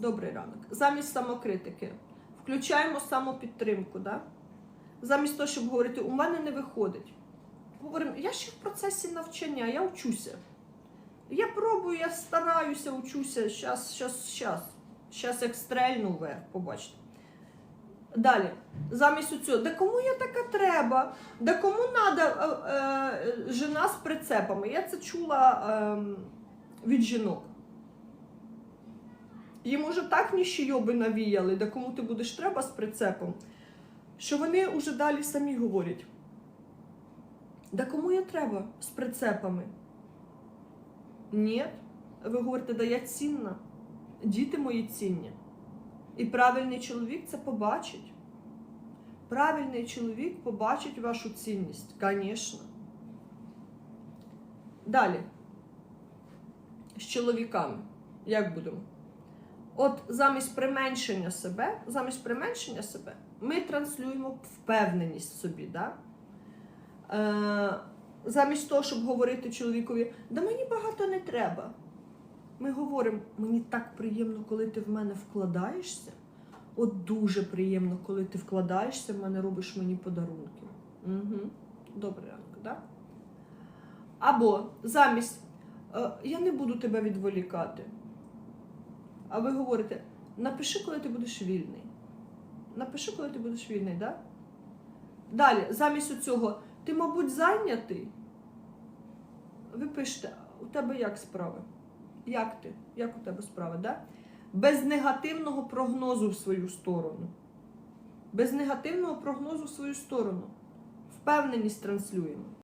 Добрий ранок. Замість самокритики включаємо самопідтримку. Да? Замість того, щоб говорити, у мене не виходить. Говоримо, я ще в процесі навчання, я вчуся. Я пробую, я стараюся, учуся. Щас, щас, щас. Щас як стрельну вверх, побачите. Далі, замість цього, да кому я така треба? Да кому треба е, е, жена з прицепами? Я це чула е, від жінок. Їм уже так ніщойоби навіяли, да кому ти будеш треба з прицепом, що вони вже далі самі говорять. Да кому я треба з прицепами? Ні. Ви говорите, да я цінна. Діти мої цінні. І правильний чоловік це побачить. Правильний чоловік побачить вашу цінність, звісно. Далі. З чоловіками. Як будемо? От замість применшення себе, замість применшення себе, ми транслюємо впевненість в собі. Да? Е, замість того, щоб говорити чоловікові, да мені багато не треба. Ми говоримо, мені так приємно, коли ти в мене вкладаєшся. От дуже приємно, коли ти вкладаєшся, в мене робиш мені подарунки. Угу. Добрий ранок, да? Або замість е, я не буду тебе відволікати. А ви говорите, напиши, коли ти будеш вільний. Напиши, коли ти будеш вільний, да? Далі, замість цього, ти, мабуть, зайнятий. Ви пишете, у тебе як справи? Як ти? Як у тебе справи? Да? Без негативного прогнозу в свою сторону. Без негативного прогнозу в свою сторону. Впевненість транслюємо.